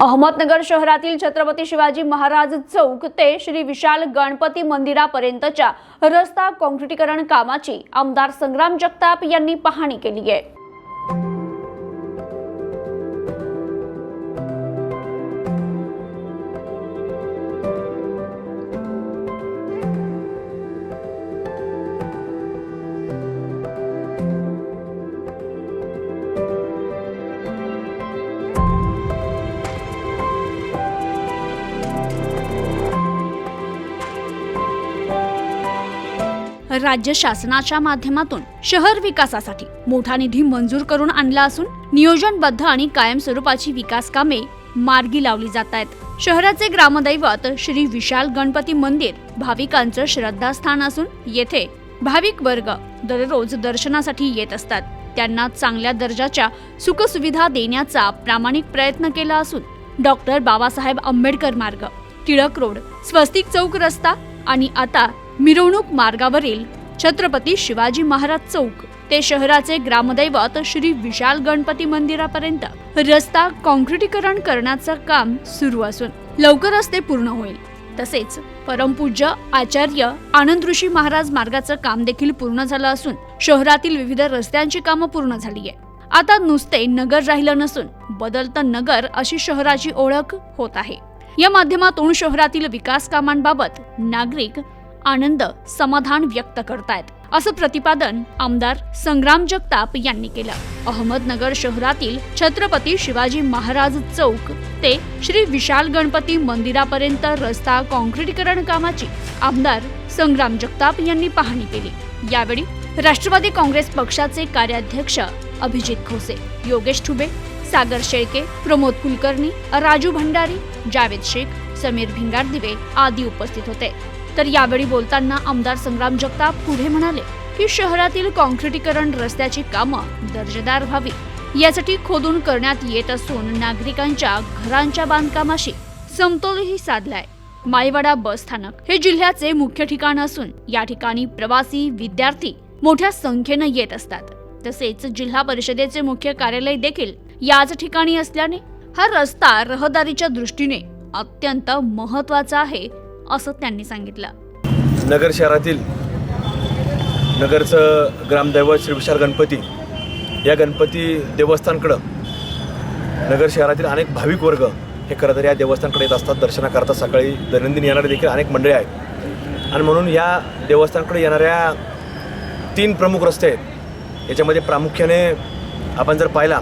अहमदनगर शहरातील छत्रपती शिवाजी महाराज चौक ते श्री विशाल गणपती मंदिरापर्यंतच्या रस्ता काँक्रिटीकरण कामाची आमदार संग्राम जगताप यांनी पाहणी केली आहे. राज्य शासनाच्या माध्यमातून शहर विकासासाठी मोठा निधी मंजूर करून आणला असून नियोजनबद्ध आणि कायमस्वरूपाची विकास कामे मार्गी लावली जात आहेत. शहराचे ग्रामदैवत श्री विशाल गणपती मंदिर भाविकांचं श्रद्धास्थान असून येथे भाविक वर्ग दररोज दर्शनासाठी येत असतात. त्यांना चांगल्या दर्जाच्या सुखसुविधा देण्याचा प्रामाणिक प्रयत्न केला असून डॉक्टर बाबासाहेब आंबेडकर मार्ग टिळक रोड स्वस्तिक चौक रस्ता आणि आता मिरवणूक मार्गावरील छत्रपती शिवाजी महाराज चौक. ते शहराचे ग्रामदैवत श्री विशाल गणपती मंदिरापर्यंत रस्ता काँक्रिटीकरण करण्याचं काम सुरू असून लवकरच ते पूर्ण होईल. तसेच परमपूज्य आचार्य आनंद ऋषी महाराज मार्गाचं काम देखील पूर्ण झालं असून शहरातील विविध रस्त्यांची कामं पूर्ण झाली आहे आता नुसते नगर राहिलं नसून बदलतं नगर अशी शहराची ओळख होत आहे. या माध्यमातून शहरातील विकास कामांबाबत नागरिक आनंद समाधान व्यक्त करतायत. असं प्रतिपादन आमदार संग्राम जगताप यांनी केलं. अहमदनगर शहरातील छत्रपती शिवाजी महाराज चौक ते श्री विशाल गणपती मंदिरापर्यंत रस्ता काँक्रीटीकरण कामाची आमदार संग्राम जगताप यांनी पाहणी केली. यावेळी राष्ट्रवादी काँग्रेस पक्षाचे कार्याध्यक्ष अभिजित खोसे योगेश ठुबे सागर शेळके प्रमोद कुलकर्णी राजू भंडारी जावेद शेख समीर भिंगारदिवे आदी उपस्थित होते. तर यावेळी बोलताना आमदार संग्राम जगताप पुढे म्हणाले की शहरातील काँक्रिटीकरण रस्त्याची कामं दर्जेदार व्हावी. यासाठी खोदून करण्यात येत असून नागरिकांच्या घरांच्या बांधकामाशी समतोलही साधलाय. माईवाडा बस स्थानक हे जिल्ह्याचे मुख्य ठिकाण असून या ठिकाणी प्रवासी विद्यार्थी मोठ्या संख्येनं येत असतात. तसेच जिल्हा परिषदेचे मुख्य कार्यालय देखील याच ठिकाणी असल्याने हा रस्ता रहदारीच्या दृष्टीने अत्यंत महत्त्वाचा आहे असं त्यांनी सांगितलं. नगर शहरातील नगरचं ग्रामदैवत श्री विशाल गणपती या गणपती देवस्थानकडं नगर शहरातील अनेक भाविक वर्ग हे खरं तर या देवस्थानकडे येत असतात दर्शनाकरता सकाळी दैनंदिन येणारे देखील अनेक मंडळी आहेत. आणि म्हणून या देवस्थानकडे येणाऱ्या तीन प्रमुख रस्ते आहेत. याच्यामध्ये प्रामुख्याने आपण जर पाहिला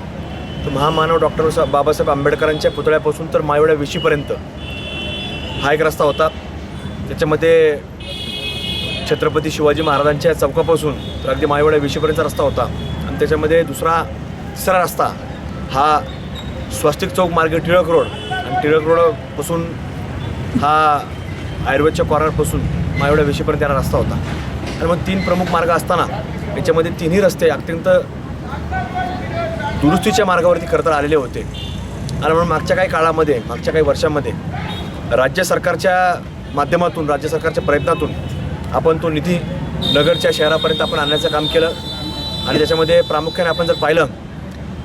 तर महामानव डॉक्टर बाबासाहेब आंबेडकरांच्या पुतळ्यापासून तर मायवड्या विशीपर्यंत हा एक रस्ता होता. त्याच्यामध्ये छत्रपती शिवाजी महाराजांच्या चौकापासून तर अगदी मायवड्या विशीपर्यंतचा रस्ता होता. आणि त्याच्यामध्ये दुसरा तिसरा रस्ता हा स्वस्तिक चौक मार्गे टिळक रोड. आणि टिळक रोडपासून हा आयुर्वेदच्या कॉर्नरपासून मायवड्या विषयपर्यंत येणारा रस्ता होता. आणि मग तीन प्रमुख मार्ग असताना याच्यामध्ये तिन्ही रस्ते अत्यंत दुरुस्तीच्या मार्गावरती खरं तर आलेले होते. आणि म्हणून मागच्या काही काळामध्ये मागच्या काही वर्षांमध्ये राज्य सरकारच्या माध्यमातून राज्य सरकारच्या प्रयत्नातून आपण तो निधी नगरच्या शहरापर्यंत आपण आणण्याचं काम केलं. आणि त्याच्यामध्ये प्रामुख्याने आपण जर पाहिलं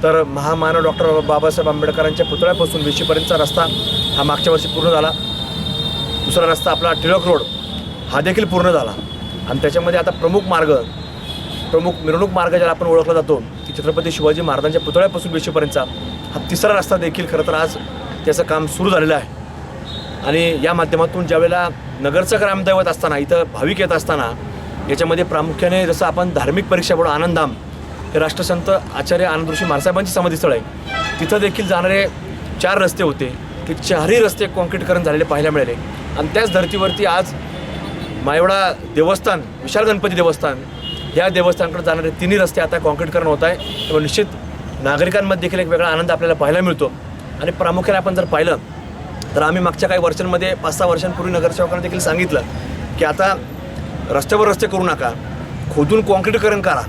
तर महामानव डॉक्टर बाबासाहेब आंबेडकरांच्या पुतळ्यापासून विशीपर्यंतचा रस्ता हा मागच्या वर्षी पूर्ण झाला. दुसरा रस्ता आपला टिळक रोड हा देखील पूर्ण झाला. आणि त्याच्यामध्ये आता प्रमुख मार्ग प्रमुख मिरवणूक मार्ग ज्याला आपण ओळखला जातो की छत्रपती शिवाजी महाराजांच्या पुतळ्यापासून विशीपर्यंतचा हा तिसरा रस्ता देखील खरं तर आज त्याचं काम सुरू झालेलं आहे. आणि या माध्यमातून ज्यावेळेला नगरचं ग्रामदैवत असताना इथं भाविक येत असताना याच्यामध्ये प्रामुख्याने जसं आपण धार्मिक परीक्षा बोर्ड आनंदधाम हे राष्ट्रसंत आचार्य आनंद ऋषी मारसाहेबांची समाधीस्थळ आहे. तिथं देखील जाणारे चार रस्ते होते ते चारही रस्ते कॉन्क्रीटकरण झालेले पाहायला मिळाले. आणि त्याच धर्तीवरती आज मायवडा देवस्थान विशाल गणपती देवस्थान या देवस्थानकडे जाणारे तिन्ही रस्ते आता कॉन्क्रीटकरण होत आहे. तेव्हा निश्चित नागरिकांमध्ये देखील एक वेगळा आनंद आपल्याला पाहायला मिळतो. आणि प्रामुख्याने आपण जर पाहिलं तर आम्ही मागच्या काही वर्षांमध्ये पाच सहा वर्षांपूर्वी नगरसेवकांना देखील सांगितलं की आता रस्त्यावर रस्ते करू नका खोदून कॉन्क्रीटकरण करा.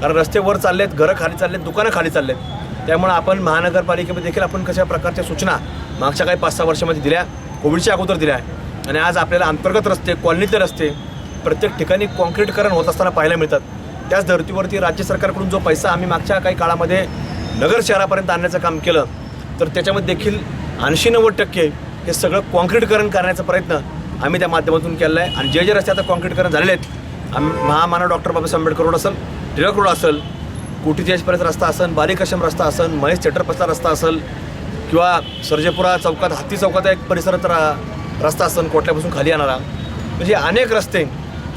कारण रस्त्यावर चालले चाललेत घरं खाली चाललेत दुकानं खाली चाललेत. त्यामुळे आपण महानगरपालिकेमध्ये देखील आपण कशा प्रकारच्या सूचना मागच्या काही पाच सहा वर्षामध्ये दिल्या कोविडच्या अगोदर दिल्या आणि आज आपल्याला अंतर्गत रस्ते कॉलनीतले रस्ते प्रत्येक ठिकाणी कॉन्क्रीटकरण होत असताना पाहायला मिळतात. त्याच धर्तीवरती राज्य सरकारकडून जो पैसा आम्ही मागच्या काही काळामध्ये नगर शहरापर्यंत आणण्याचं काम केलं तर त्याच्यामध्ये देखील ऐंशी नव्वद टक्के हे सगळं कॉन्क्रीटकरण करण्याचा प्रयत्न आम्ही त्या माध्यमातून केलेला आहे. आणि जे जे रस्ते आता कॉन्क्रीटकरण झालेले आहेत आम्ही महामानव डॉक्टर बाबासाहेब आंबेडकर रोड असेल टिळक रोड असेल कुटी पर्यंत रस्ता असेल बारीक अशम रस्ता असेल महेश चटरपसला रस्ता असेल किंवा सर्जेपुरा चौकात हत्ती चौकात एक परिसरात रा- रस्ता असेल कोटल्यापासून खाली येणारा. म्हणजे अनेक रस्ते.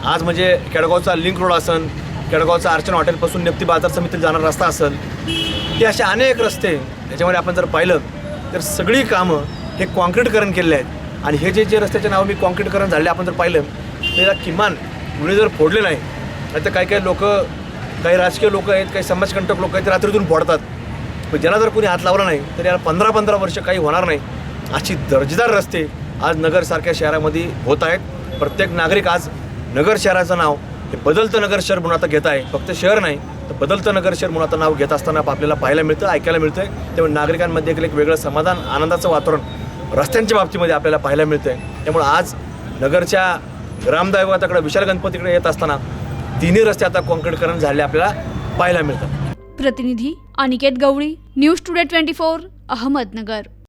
आज म्हणजे केडगावचा लिंक रोड असेल केडगावचा अर्चना हॉटेलपासून नेप्ती बाजार समितीत जाणारा रस्ता असेल. हे असे अनेक रस्ते. याच्यामध्ये आपण जर पाहिलं तर सगळी कामं हे कॉन्क्रीटकरण केलेले आहेत. आणि हे जे जे रस्त्याचे नावं मी कॉन्क्रीटकरण झाले आपण जर पाहिलं त्याला किमान मुळे जर फोडले नाही नाही तर काही काही लोक काही राजकीय लोक आहेत काही समाजकंटक लोक आहेत ते रात्रीतून फोडतात. पण ज्याला जर कोणी हात लावला नाही तर याला पंधरा पंधरा वर्ष काही होणार नाही. अशी दर्जेदार रस्ते आज नगरसारख्या शहरामध्ये होत आहेत. प्रत्येक नागरिक आज नगर शहराचं नाव हे बदलतं नगर शहर म्हणून आता घेत आहे. फक्त शहर नाही तर बदलतं नगर शहर म्हणून आता नाव घेत असताना आपल्याला पाहायला मिळतं ऐकायला मिळतं आहे त्यामुळे नागरिकांमध्ये एक वेगळं समाधान आनंदाचं वातावरण रस्त्यांच्या बाबतीमध्ये आपल्याला पाहायला मिळतं आहे त्यामुळे आज नगरच्या ग्रामदैवताकडे विशाल गणपतीकडे येत असताना तिन्ही रस्ते आता कॉन्क्रीटकरण झालेले आपल्याला पाहायला मिळतात. प्रतिनिधी Aniket Gawali news today twenty four Ahmednagar.